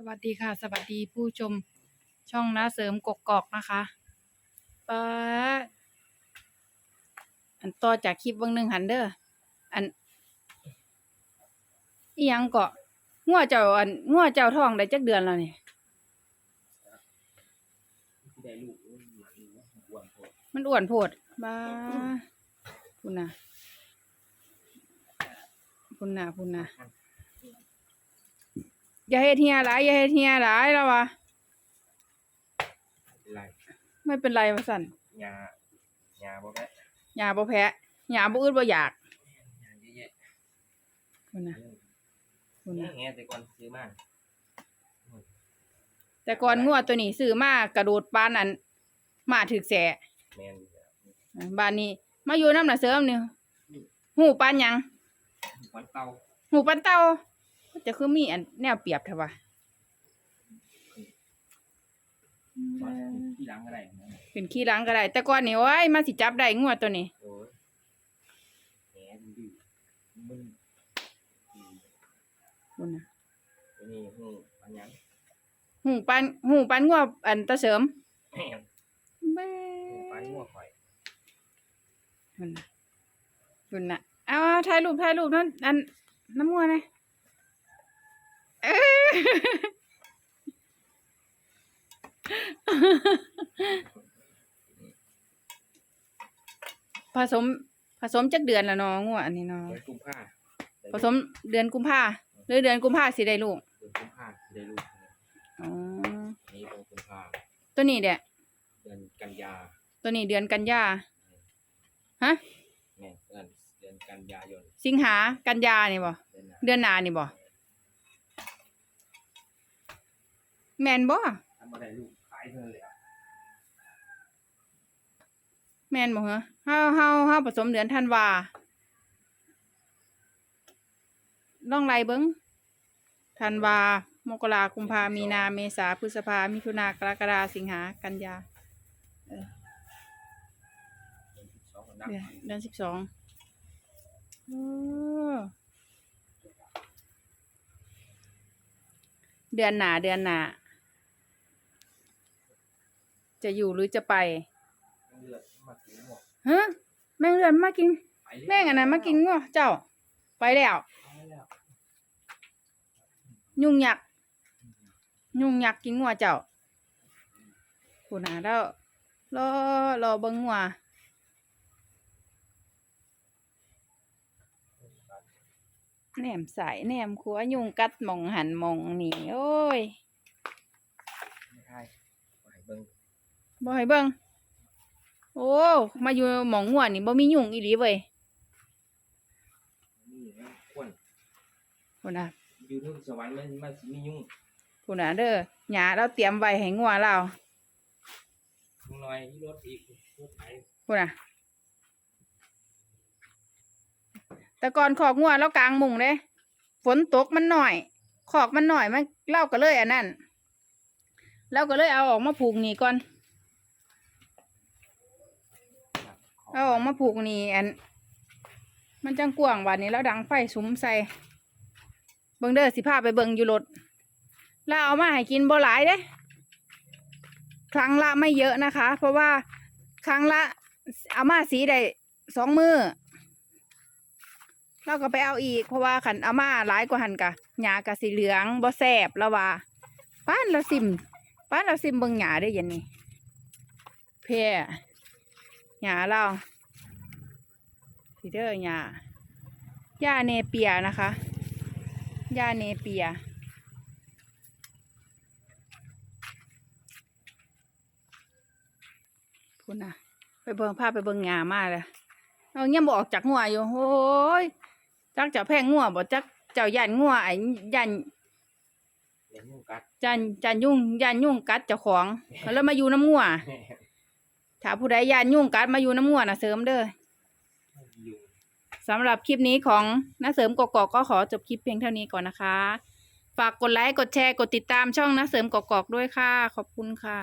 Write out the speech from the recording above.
สวัสดีค่ะ สวัสดีผู้ชมช่องน้าเสริมกกอกนะคะป้าอันต่อจากคลิปเบางหนึ่งหันเด้ออันอียังเกาะงัวเจ้าอันงัวเจ้าท้องได้จักเดือนแล้วนี่ได้ลูกมันอ้วนโพดมันอ้วนโพดบ้าพุ่นะพุ่นะพุ่นะ อย่าเฮ็ดเฮียหลายอย่าเฮ็ดเฮียหลายแล้ววะเป็นไรไม่เป็นไรวะสั่นยายาบ่แพ้หยาบ่แพ้หยาบ่อึดบ่อยากยาเยอะแยะพุ่นน่ะพุ่นเนี่น่ะยแง่แต่ก่อนซื้อมาแต่ก่อนงัวตัวนี้ซื้อมากระโดดปานอันมาถึกแสแมนบ้านนี้ มาอยู่น้ำน่ะเสริมนี่หูปานหยังวันเตาหูปานเต่า จะคือมีอันแนวเปรียบเถอะวะวันที่หล้างก็ได้นะขึ้นขี้หลังก็ได้ แต่ก่อนนี่โอ้ยมาสิจับได้งัวตัวนี้ โอ้ยแง่ดื้อมึนพุ่นน่ะตัวนี้หูปัญญาหูปานหูปานงัวอันตะเสริมแม่นเบ้หูปันงัวข่อยพุ่นน่ะพุ่นน่ะเอาถ่ายรูปถ่ายรูปนั่นอันน้ำงัวนะเอ้ย ผสม ผสมจักเดือนละเนาะงัวอันนี้เนาะเดือนกุมภาผสมเดือนกุมภาหรือเดือนกุมภาสิได้ลูกเดือนกุมภาได้ลูกอ๋อนี่เดือนกุมภาตัวนี้เด้เดือนกันยา ตัวนี้เดือนกันยาฮะแม่นเดือนเดือนกันยายนสิงหากันยานี่บ่เดือนหน้าเดือนหน้านี่บ่ แม่นบ่ถ้าบ่ได้ลูกขายเท่านั้นแหละแม่นบ่เหรอเฮาเฮาเฮาผสมเดือนธันวาลองไล่เบิ่งธันวา มกรากุมภามีนาเมษาพฤษภา มิถุนากรกฎาสิงหากันยาเดือนสิบสองนับเดือนเดือนสิบสองเดือนหนาเดือนหนา จะอยู่หรือจะไปเลือดมาถึงหมดฮะแม่งเดือนมากินไปเลยแม่งอันนั้นมากินงัวเจ้าไปแล้วไปแล้ว ยุ่งยักษ์ยุ่งยักษ์กินงัวเจ้าคูนาแล้วรอรอเบิ่งงัวแหนมใสแหนมขัวยุงกัดหมองหันหมองนี่ โอ้ยไม่ได้ไปเบิ่ง บ่ให้เบิ่งโอ้ มาอยู่หมองงัวนี่บ่มียุงอีหลีเว้ยนี่นะอ้วนพูน่ะอยู่ทุ่งสวรรค์มันมันสิมียุ่งพูน่ะเด้อหญ้าเราเตรียมไว้ให้งัวเราลุงน้อยที่รถอีกรถไถพูน่ะแต่ก่อนขอกงัวเรากลางมุงเด้ฝนตกมันหน่อย ขอกมันหน่อยมันเล่าก็เลยอันนั้นเราก็เลยเอาออกมาผูกนี่ก่อน เอาออกมาผูกนี่อัน มันจังกว้างวันนี้แล้วดังไฟสุมใส่เบิงเด้อสิพาไปเบิงอยู่รถแล้วเอามาให้กินบ่หลายเด้ ครั้งละไม่เยอะนะคะ เพราะว่าครั้งละเอามาสีได้สองมือเราก็ไปเอาอีกเพราะว่าขันเอามาหลายกว่าหันกะหญ้ากะสีเหลืองบ่แสบแล้วว่าป้านเราซิมป้านเราซิมเบิงหญ้าได้ยันนี่เพ่ หญ้าเราสีเด้อหญ้าหญ้าเนเปียนะคะหญ้าเนเปียคุณน่ะไปเบิ่งภาพไปเบิ่งงามาเลยเอาเงี้ยบออกจากงัวอยู่โอ้ยจักเจ้าแพงงัวบ่จักเจ้ายันงัวไอ้ยันเลี้ยงยุ่งกัดจันจันยุ่งยันยุ่งกัดเจ้าของแล้วมาอยู่น้ำงัว ถ้าผู้ใดยันยุ่งกัดมาอยู่น้ำงัวน่ะเสริมเด้อสำหรับคลิปนี้ของน้าเสริมกกอกก็ขอจบคลิปเพียงเท่านี้ก่อนนะคะ ฝากกดไลค์กดแชร์กดติดตามช่องน้าเสริมกกอกด้วยค่ะ ขอบคุณค่ะ